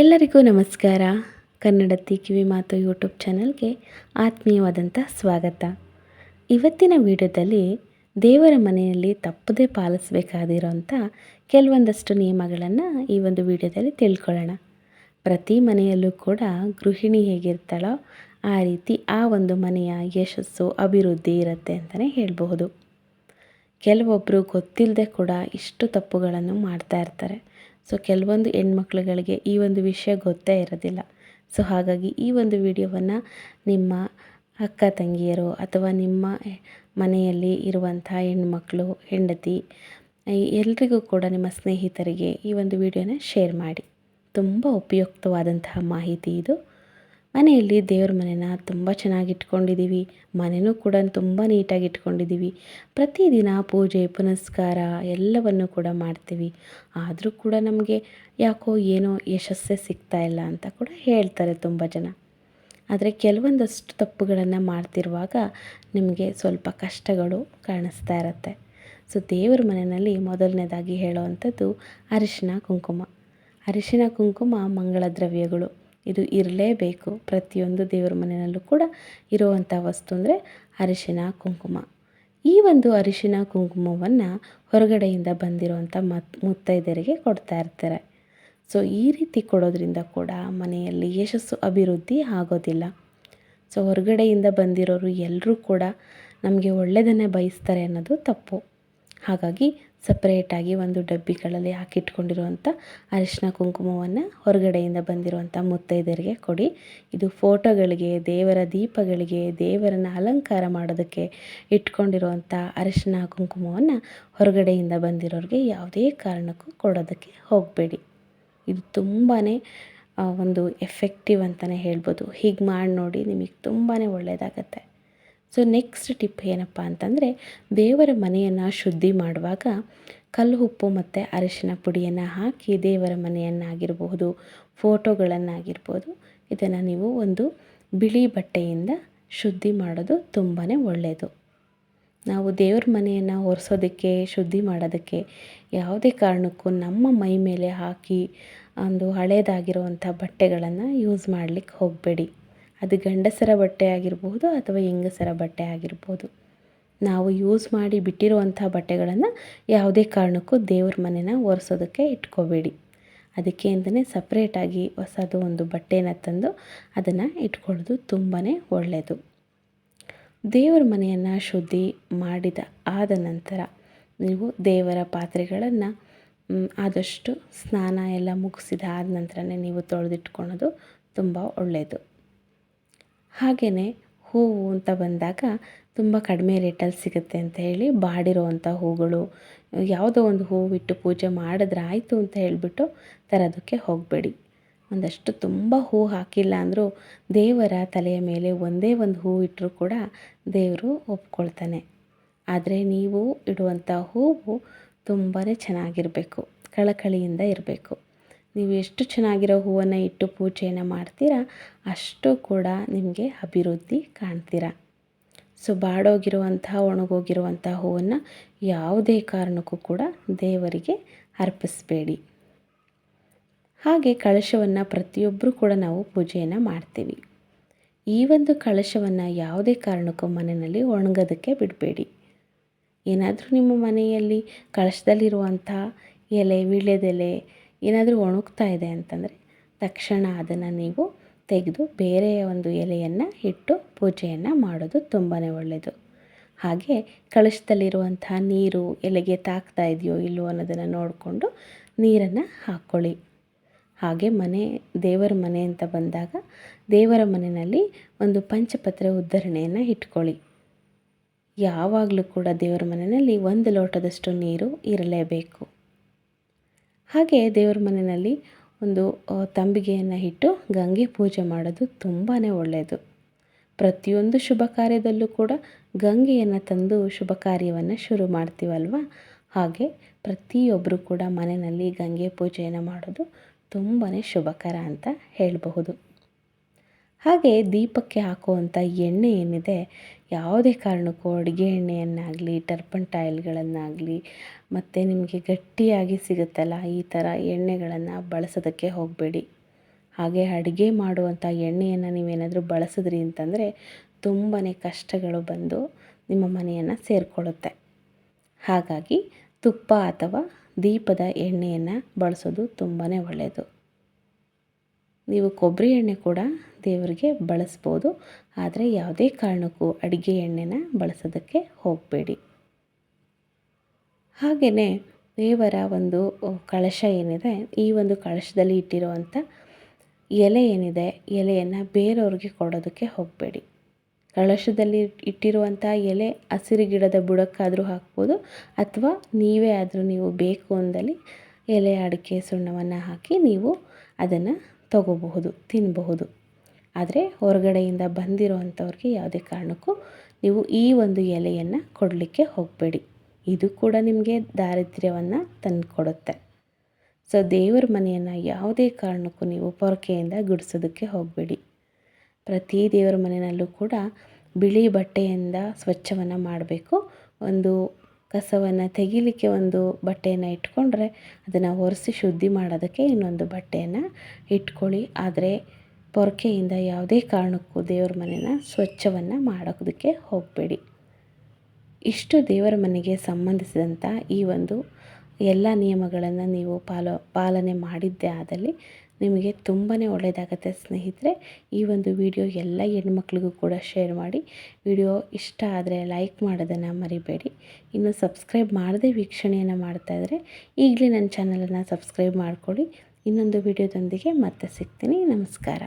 ಎಲ್ಲರಿಗೂ ನಮಸ್ಕಾರ. ಕನ್ನಡತಿ ಕಿವಿ ಮಾತು ಯೂಟ್ಯೂಬ್ ಚಾನಲ್ಗೆ ಆತ್ಮೀಯವಾದಂಥ ಸ್ವಾಗತ. ಇವತ್ತಿನ ವಿಡಿಯೋದಲ್ಲಿ ದೇವರ ಮನೆಯಲ್ಲಿ ತಪ್ಪದೇ ಪಾಲಿಸಬೇಕಾದಿರೋಂಥ ಕೆಲವೊಂದಷ್ಟು ನಿಯಮಗಳನ್ನು ಈ ಒಂದು ವಿಡಿಯೋದಲ್ಲಿ ತಿಳ್ಕೊಳ್ಳೋಣ. ಪ್ರತಿ ಮನೆಯಲ್ಲೂ ಕೂಡ ಗೃಹಿಣಿ ಹೇಗಿರ್ತಾಳೋ ಆ ರೀತಿ ಆ ಒಂದು ಮನೆಯ ಯಶಸ್ಸು, ಅಭಿವೃದ್ಧಿ ಇರುತ್ತೆ ಅಂತಲೇ ಹೇಳಬಹುದು. ಕೆಲವೊಬ್ಬರು ಗೊತ್ತಿಲ್ಲದೆ ಕೂಡ ಇಷ್ಟು ತಪ್ಪುಗಳನ್ನು ಮಾಡ್ತಾ ಇರ್ತಾರೆ. ಸೊ ಕೆಲವೊಂದು ಹೆಣ್ಮಕ್ಳುಗಳಿಗೆ ಈ ಒಂದು ವಿಷಯ ಗೊತ್ತೇ ಇರೋದಿಲ್ಲ. ಸೊ ಹಾಗಾಗಿ ಈ ಒಂದು ವಿಡಿಯೋವನ್ನು ನಿಮ್ಮ ಅಕ್ಕ ತಂಗಿಯರು ಅಥವಾ ನಿಮ್ಮ ಮನೆಯಲ್ಲಿ ಇರುವಂಥ ಹೆಣ್ಮಕ್ಳು, ಹೆಂಡತಿ ಎಲ್ರಿಗೂ ಕೂಡ ನಿಮ್ಮ ಸ್ನೇಹಿತರಿಗೆ ಈ ಒಂದು ವಿಡಿಯೋನ ಶೇರ್ ಮಾಡಿ. ತುಂಬ ಉಪಯುಕ್ತವಾದಂತಹ ಮಾಹಿತಿ ಇದು. ಮನೆಯಲ್ಲಿ ದೇವ್ರ ಮನೆನ ತುಂಬ ಚೆನ್ನಾಗಿ ಇಟ್ಕೊಂಡಿದ್ದೀವಿ ಮನೆಯೂ ಕೂಡ ತುಂಬ ನೀಟಾಗಿ ಇಟ್ಕೊಂಡಿದ್ದೀವಿ ಪ್ರತಿದಿನ ಪೂಜೆ, ಪುನಸ್ಕಾರ ಎಲ್ಲವನ್ನು ಕೂಡ ಮಾಡ್ತೀವಿ. ಆದರೂ ಕೂಡ ನಮಗೆ ಯಾಕೋ ಏನೋ ಯಶಸ್ಸೇ ಸಿಗ್ತಾ ಇಲ್ಲ ಅಂತ ಕೂಡ ಹೇಳ್ತಾರೆ ತುಂಬ ಜನ. ಆದರೆ ಕೆಲವೊಂದಷ್ಟು ತಪ್ಪುಗಳನ್ನು ಮಾಡ್ತಿರುವಾಗ ನಿಮಗೆ ಸ್ವಲ್ಪ ಕಷ್ಟಗಳು ಕಾಣಿಸ್ತಾ ಇರುತ್ತೆ. ಸೊ, ದೇವರ ಮನೆಯಲ್ಲಿ ಮೊದಲನೇದಾಗಿ ಹೇಳೋವಂಥದ್ದು ಅರಿಶಿನ ಕುಂಕುಮ. ಅರಿಶಿನ ಕುಂಕುಮ ಮಂಗಳ ದ್ರವ್ಯಗಳು ಇದು ಇರಲೇಬೇಕು. ಪ್ರತಿಯೊಂದು ದೇವರ ಮನೆಯಲ್ಲೂ ಕೂಡ ಇರುವಂಥ ವಸ್ತು ಅಂದರೆ ಅರಿಶಿನ, ಕುಂಕುಮ. ಈ ಒಂದು ಅರಿಶಿನ, ಕುಂಕುಮವನ್ನು ಹೊರಗಡೆಯಿಂದ ಬಂದಿರುವಂಥ ಮತ್, ಮುತ್ತೈದೆಯರಿಗೆ ಕೊಡ್ತಾ ಇರ್ತಾರೆ. ಸೊ, ಈ ರೀತಿ ಕೊಡೋದ್ರಿಂದ ಕೂಡ ಮನೆಯಲ್ಲಿ ಯಶಸ್ಸು ಅಭಿವೃದ್ಧಿ ಆಗೋದಿಲ್ಲ. ಸೊ, ಹೊರಗಡೆಯಿಂದ ಬಂದಿರೋರು ಎಲ್ಲರೂ ಕೂಡ ನಮಗೆ ಒಳ್ಳೆಯದನ್ನೇ ಬಯಸ್ತಾರೆ ಅನ್ನೋದು ತಪ್ಪು. ಹಾಗಾಗಿ ಸಪ್ರೇಟಾಗಿ ಒಂದು ಡಬ್ಬಿಗಳಲ್ಲಿ ಹಾಕಿಟ್ಕೊಂಡಿರುವಂಥ ಅರಿಶಿನ ಕುಂಕುಮವನ್ನು ಹೊರಗಡೆಯಿಂದ ಬಂದಿರುವಂಥ ಮುತ್ತೈದೆಯರಿಗೆ ಕೊಡಿ. ಇದು ಫೋಟೋಗಳಿಗೆ, ದೇವರ ದೀಪಗಳಿಗೆ, ದೇವರನ್ನು ಅಲಂಕಾರ ಮಾಡೋದಕ್ಕೆ ಇಟ್ಕೊಂಡಿರುವಂಥ ಅರಿಶಿನ ಕುಂಕುಮವನ್ನು ಹೊರಗಡೆಯಿಂದ ಬಂದಿರೋರಿಗೆ ಯಾವುದೇ ಕಾರಣಕ್ಕೂ ಕೊಡೋದಕ್ಕೆ ಹೋಗಬೇಡಿ. ಇದು ತುಂಬಾ ಒಂದು ಎಫೆಕ್ಟಿವ್ ಅಂತಲೇ ಹೇಳ್ಬೋದು. ಹೀಗೆ ಮಾಡಿ ನೋಡಿ ನಿಮಗೆ ತುಂಬಾ ಒಳ್ಳೆಯದಾಗತ್ತೆ ಸೊ ನೆಕ್ಸ್ಟ್ ಟಿಪ್ ಏನಪ್ಪ ಅಂತಂದರೆ, ದೇವರ ಮನೆಯನ್ನು ಶುದ್ಧಿ ಮಾಡುವಾಗ ಕಲ್ಲು ಉಪ್ಪು ಮತ್ತು ಅರಿಶಿನ ಪುಡಿಯನ್ನು ಹಾಕಿ ದೇವರ ಮನೆಯನ್ನಾಗಿರಬಹುದು ಫೋಟೋಗಳನ್ನಾಗಿರ್ಬೋದು ಇದನ್ನು ನೀವು ಒಂದು ಬಿಳಿ ಬಟ್ಟೆಯಿಂದ ಶುದ್ಧಿ ಮಾಡೋದು ತುಂಬಾ ಒಳ್ಳೆಯದು ನಾವು ದೇವ್ರ ಮನೆಯನ್ನು ಒರೆಸೋದಕ್ಕೆ, ಶುದ್ಧಿ ಮಾಡೋದಕ್ಕೆ ಯಾವುದೇ ಕಾರಣಕ್ಕೂ ನಮ್ಮ ಮೈ ಮೇಲೆ ಹಾಕಿ, ಒಂದು ಹಳೇದಾಗಿರುವಂಥ ಬಟ್ಟೆಗಳನ್ನು ಯೂಸ್ ಮಾಡಲಿಕ್ಕೆ ಹೋಗಬೇಡಿ. ಅದು ಗಂಡಸರ ಬಟ್ಟೆ ಆಗಿರಬಹುದು ಅಥವಾ ಹೆಂಗಸರ ಬಟ್ಟೆ ಆಗಿರ್ಬೋದು. ನಾವು ಯೂಸ್ ಮಾಡಿ ಬಿಟ್ಟಿರುವಂಥ ಬಟ್ಟೆಗಳನ್ನು ಯಾವುದೇ ಕಾರಣಕ್ಕೂ ದೇವ್ರ ಮನೆನ ಒರೆಸೋದಕ್ಕೆ ಇಟ್ಕೋಬೇಡಿ. ಅದಕ್ಕೆ ಅಂತಲೇ ಸಪ್ರೇಟಾಗಿ ಹೊಸದು ಒಂದು ಬಟ್ಟೆನ ತಂದು ಅದನ್ನು ಇಟ್ಕೊಳ್ಳೋದು ತುಂಬಾ ಒಳ್ಳೆಯದು ದೇವರ ಮನೆಯನ್ನು ಶುದ್ಧಿ ಮಾಡಿದ ಆದ ನಂತರ ನೀವು ದೇವರ ಪಾತ್ರೆಗಳನ್ನು ಆದಷ್ಟು ಸ್ನಾನ ಎಲ್ಲ ಮುಗಿಸಿದ ಆದ ನಂತರನೇ ನೀವು ತೊಳೆದಿಟ್ಕೊಳೋದು ತುಂಬ ಒಳ್ಳೆಯದು ಹಾಗೆಯೇ ಹೂವು ಅಂತ ಬಂದಾಗ ತುಂಬ ಕಡಿಮೆ ರೇಟಲ್ಲಿ ಸಿಗುತ್ತೆ ಅಂತ ಹೇಳಿ ಬಾಡಿರೋವಂಥ ಹೂಗಳು, ಯಾವುದೋ ಒಂದು ಹೂವಿಟ್ಟು ಪೂಜೆ ಮಾಡಿದ್ರೆ ಆಯಿತು ಅಂತ ಹೇಳಿಬಿಟ್ಟು ತರೋದಕ್ಕೆ ಹೋಗಬೇಡಿ. ಒಂದಷ್ಟು ತುಂಬ ಹೂ ಹಾಕಿಲ್ಲ ಅಂದರೂ ದೇವರ ತಲೆಯ ಮೇಲೆ ಒಂದೇ ಒಂದು ಹೂ ಇಟ್ಟರೂ ಕೂಡ ದೇವರು ಒಪ್ಕೊಳ್ತಾನೆ. ಆದರೆ ನೀವು ಇಡುವಂಥ ಹೂವು ತುಂಬಾ ಚೆನ್ನಾಗಿರಬೇಕು, ಕಳಕಳಿಯಿಂದ ಇರಬೇಕು. ನೀವು ಎಷ್ಟು ಚೆನ್ನಾಗಿರೋ ಹೂವನ್ನು ಇಟ್ಟು ಪೂಜೆಯನ್ನು ಮಾಡ್ತೀರಾ, ಅಷ್ಟು ಕೂಡ ನಿಮಗೆ ಅಭಿವೃದ್ಧಿ ಕಾಣ್ತೀರಾ. ಸೊ, ಬಾಡೋಗಿರುವಂತಹ, ಒಣಗೋಗಿರುವಂಥ ಹೂವನ್ನು ಯಾವುದೇ ಕಾರಣಕ್ಕೂ ಕೂಡ ದೇವರಿಗೆ ಅರ್ಪಿಸಬೇಡಿ. ಹಾಗೆ ಕಳಶವನ್ನು ಪ್ರತಿಯೊಬ್ಬರೂ ಕೂಡ ನಾವು ಪೂಜೆಯನ್ನು ಮಾಡ್ತೀವಿ. ಈ ಒಂದು ಕಳಶವನ್ನು ಯಾವುದೇ ಕಾರಣಕ್ಕೂ ಮನೆಯಲ್ಲಿ ಒಣಗೋದಕ್ಕೆ ಬಿಡಬೇಡಿ. ಏನಾದರೂ ನಿಮ್ಮ ಮನೆಯಲ್ಲಿ ಕಳಶದಲ್ಲಿರುವಂಥ ಎಲೆ, ವೀಳ್ಯದೆಲೆ ಏನಾದರೂ ಒಣಗ್ತಾ ಇದೆ ಅಂತಂದರೆ ತಕ್ಷಣ ಅದನ್ನು ನೀವು ತೆಗೆದು ಬೇರೆಯ ಒಂದು ಎಲೆಯನ್ನು ಇಟ್ಟು ಪೂಜೆಯನ್ನು ಮಾಡೋದು ತುಂಬಾ ಒಳ್ಳೆಯದು ಹಾಗೆ ಕಳಶದಲ್ಲಿರುವಂಥ ನೀರು ಎಲೆಗೆ ತಾಕ್ತಾ ಇದೆಯೋ ಇಲ್ಲವೋ ಅನ್ನೋದನ್ನು ನೋಡಿಕೊಂಡು ನೀರನ್ನು ಹಾಕ್ಕೊಳ್ಳಿ ಹಾಗೆ ಮನೆ, ದೇವರ ಮನೆ ಅಂತ ಬಂದಾಗ ದೇವರ ಮನೆಯಲ್ಲಿ ಒಂದು ಪಂಚಪತ್ರ ಉದ್ಧರಣೆಯನ್ನು ಇಟ್ಕೊಳ್ಳಿ. ಯಾವಾಗಲೂ ಕೂಡ ದೇವರ ಮನೆಯಲ್ಲಿ ಒಂದು ಲೋಟದಷ್ಟು ನೀರು ಇರಲೇಬೇಕು. ಹಾಗೆ ದೇವರ ಮನೆಯಲ್ಲಿ ಒಂದು ತಂಬಿಗೆಯನ್ನು ಇಟ್ಟು ಗಂಗೆ ಪೂಜೆ ಮಾಡೋದು ತುಂಬಾ ಒಳ್ಳೆಯದು ಪ್ರತಿಯೊಂದು ಶುಭ ಕಾರ್ಯದಲ್ಲೂ ಕೂಡ ಗಂಗೆಯನ್ನು ತಂದು ಶುಭ ಕಾರ್ಯವನ್ನು ಶುರು ಮಾಡ್ತೀವಲ್ವ? ಹಾಗೆ ಪ್ರತಿಯೊಬ್ಬರು ಕೂಡ ಮನೆಯಲ್ಲಿ ಗಂಗೆ ಪೂಜೆಯನ್ನು ಮಾಡೋದು ತುಂಬಾ ಶುಭಕರ ಅಂತ ಹೇಳಬಹುದು. ಹಾಗೆ ದೀಪಕ್ಕೆ ಹಾಕುವಂಥ ಎಣ್ಣೆ ಏನಿದೆ, ಯಾವುದೇ ಕಾರಣಕ್ಕೂ ಅಡುಗೆ ಎಣ್ಣೆಯನ್ನಾಗಲಿ ಟರ್ಪಂಟಾಯಿಲ್ಗಳನ್ನಾಗಲಿ ಮತ್ತು ನಿಮಗೆ ಗಟ್ಟಿಯಾಗಿ ಸಿಗುತ್ತಲ್ಲ ಈ ಥರ ಎಣ್ಣೆಗಳನ್ನು ಬಳಸೋದಕ್ಕೆ ಹೋಗಬೇಡಿ. ಹಾಗೆ ಅಡುಗೆ ಮಾಡುವಂಥ ಎಣ್ಣೆಯನ್ನು ನೀವೇನಾದರೂ ಬಳಸಿದ್ರಿ ಅಂತಂದರೆ ತುಂಬಾ ಕಷ್ಟಗಳು ಬಂದು ನಿಮ್ಮ ಮನೆಯನ್ನು ಸೇರಿಕೊಳ್ಳುತ್ತೆ. ಹಾಗಾಗಿ ತುಪ್ಪ ಅಥವಾ ದೀಪದ ಎಣ್ಣೆಯನ್ನು ಬಳಸೋದು ತುಂಬಾ ಒಳ್ಳೆಯದು ನೀವು ಕೊಬ್ಬರಿ ಎಣ್ಣೆ ಕೂಡ ದೇವರಿಗೆ ಬಳಸ್ಬೋದು. ಆದರೆ ಯಾವುದೇ ಕಾರಣಕ್ಕೂ ಅಡುಗೆ ಎಣ್ಣೆನ ಬಳಸೋದಕ್ಕೆ ಹೋಗಬೇಡಿ. ಹಾಗೆಯೇ ದೇವರ ಒಂದು ಕಳಶ ಏನಿದೆ, ಈ ಒಂದು ಕಳಶದಲ್ಲಿ ಇಟ್ಟಿರುವಂಥ ಎಲೆ ಏನಿದೆ, ಎಲೆಯನ್ನು ಬೇರೆಯವ್ರಿಗೆ ಕೊಡೋದಕ್ಕೆ ಹೋಗಬೇಡಿ. ಕಳಶದಲ್ಲಿ ಇಟ್ಟಿರುವಂಥ ಎಲೆ ಹಸಿರು ಗಿಡದ ಬುಡಕ್ಕಾದರೂ ಹಾಕ್ಬೋದು, ಅಥವಾ ನೀವೇ ಆದರೂ ನೀವು ಬೇಕು ಅಂದಲ್ಲಿ ಎಲೆ ಅಡಿಕೆ ಸುಣ್ಣವನ್ನು ಹಾಕಿ ನೀವು ಅದನ್ನು ತಗೋಬಹುದು ತಿನ್ನಬಹುದು ಆದರೆ ಹೊರಗಡೆಯಿಂದ ಬಂದಿರೋವಂಥವ್ರಿಗೆ ಯಾವುದೇ ಕಾರಣಕ್ಕೂ ನೀವು ಈ ಒಂದು ಎಲೆಯನ್ನು ಕೊಡಲಿಕ್ಕೆ ಹೋಗಬೇಡಿ. ಇದು ಕೂಡ ನಿಮಗೆ ದಾರಿದ್ರ್ಯವನ್ನು ತಂದುಕೊಡುತ್ತೆ. ಸೊ, ದೇವರ ಮನೆಯನ್ನು ಯಾವುದೇ ಕಾರಣಕ್ಕೂ ನೀವು ಪೊರಕೆಯಿಂದ ಗುಡಿಸೋದಕ್ಕೆ ಹೋಗಬೇಡಿ. ಪ್ರತಿ ದೇವರ ಮನೆಯಲ್ಲೂ ಕೂಡ ಬಿಳಿ ಬಟ್ಟೆಯಿಂದ ಸ್ವಚ್ಛವನ್ನು ಮಾಡಬೇಕು. ಒಂದು ಕಸವನ್ನು ತೆಗಿಲಿಕ್ಕೆ ಒಂದು ಬಟ್ಟೆಯನ್ನು ಇಟ್ಕೊಂಡ್ರೆ ಅದನ್ನು ಒರೆಸಿ ಶುದ್ಧಿ ಮಾಡೋದಕ್ಕೆ ಇನ್ನೊಂದು ಬಟ್ಟೆಯನ್ನು ಇಟ್ಕೊಳ್ಳಿ. ಆದರೆ ಪೊರಕೆಯಿಂದ ಯಾವುದೇ ಕಾರಣಕ್ಕೂ ದೇವರ ಮನೆನ ಸ್ವಚ್ಛವನ್ನು ಮಾಡೋದಕ್ಕೆ ಹೋಗಬೇಡಿ. ಇಷ್ಟು ದೇವರ ಮನೆಗೆ ಸಂಬಂಧಿಸಿದಂಥ ಈ ಒಂದು ಎಲ್ಲ ನಿಯಮಗಳನ್ನು ನೀವು ಪಾಲ, ಪಾಲನೆ ಮಾಡಿದ್ದೇ ಆದಲ್ಲಿ ನಿಮಗೆ ತುಂಬಾ ಒಳ್ಳೆಯದಾಗತ್ತೆ ಸ್ನೇಹಿತರೆ. ಈ ಒಂದು ವಿಡಿಯೋ ಎಲ್ಲ ಹೆಣ್ಮಕ್ಳಿಗೂ ಕೂಡ ಶೇರ್ ಮಾಡಿ. ವಿಡಿಯೋ ಇಷ್ಟ ಆದರೆ ಲೈಕ್ ಮಾಡೋದನ್ನು ಮರಿಬೇಡಿ. ಇನ್ನು ಸಬ್ಸ್ಕ್ರೈಬ್ ಮಾಡದೆ ವೀಕ್ಷಣೆಯನ್ನು ಮಾಡ್ತಾಯಿದ್ರೆ ಈಗಲೇ ನನ್ನ ಚಾನಲನ್ನು ಸಬ್ಸ್ಕ್ರೈಬ್ ಮಾಡಿಕೊಳ್ಳಿ. ಇನ್ನೊಂದು ವಿಡಿಯೋದೊಂದಿಗೆ ಮತ್ತೆ ಸಿಗ್ತೀನಿ. ನಮಸ್ಕಾರ.